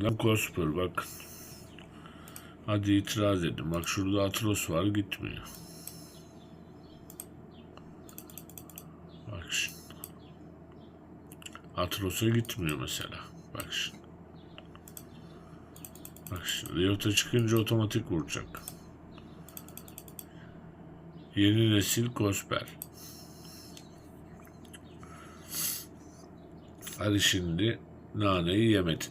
Oradan Kospor bak. Hadi itiraz edin. Bak şurada Atros var gitmiyor. Bak şimdi. Atros'a gitmiyor mesela. Bak şimdi. Bak şimdi. Riot'a çıkınca otomatik vuracak. Yeni nesil Kosper. Hadi şimdi naneyi yemedin.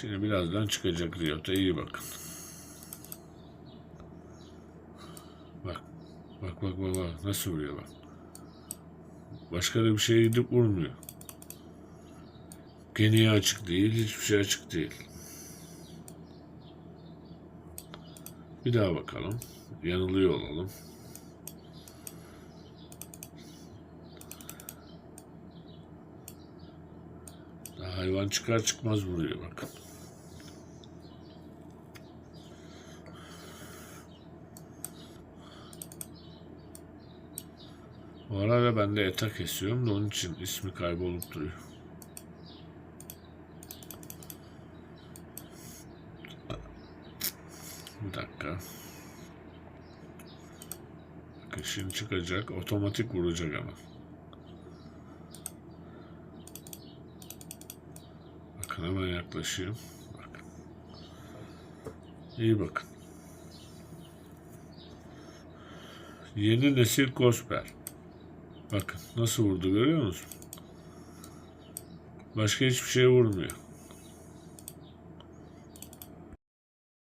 Şimdi birazdan çıkacak Riot'a iyi bakın. Bak. Bak bak bak bak. Nasıl vuruyor bak. Başka da bir şeye gidip vurmuyor. Geniye açık değil. Hiçbir şey açık değil. Bir daha bakalım. Yanılıyor olalım. Hayvan çıkar çıkmaz vuruyor bakın. Bu arada ben de eta kesiyorum da onun için ismi kaybolup duruyor. Bir dakika. Bakın şimdi çıkacak. Otomatik vuracak ama. Bakın hemen yaklaşayım. Bakın. İyi bakın. Yeni nesil Kosper. Bakın nasıl vurdu görüyor musun? Başka hiçbir şeye vurmuyor.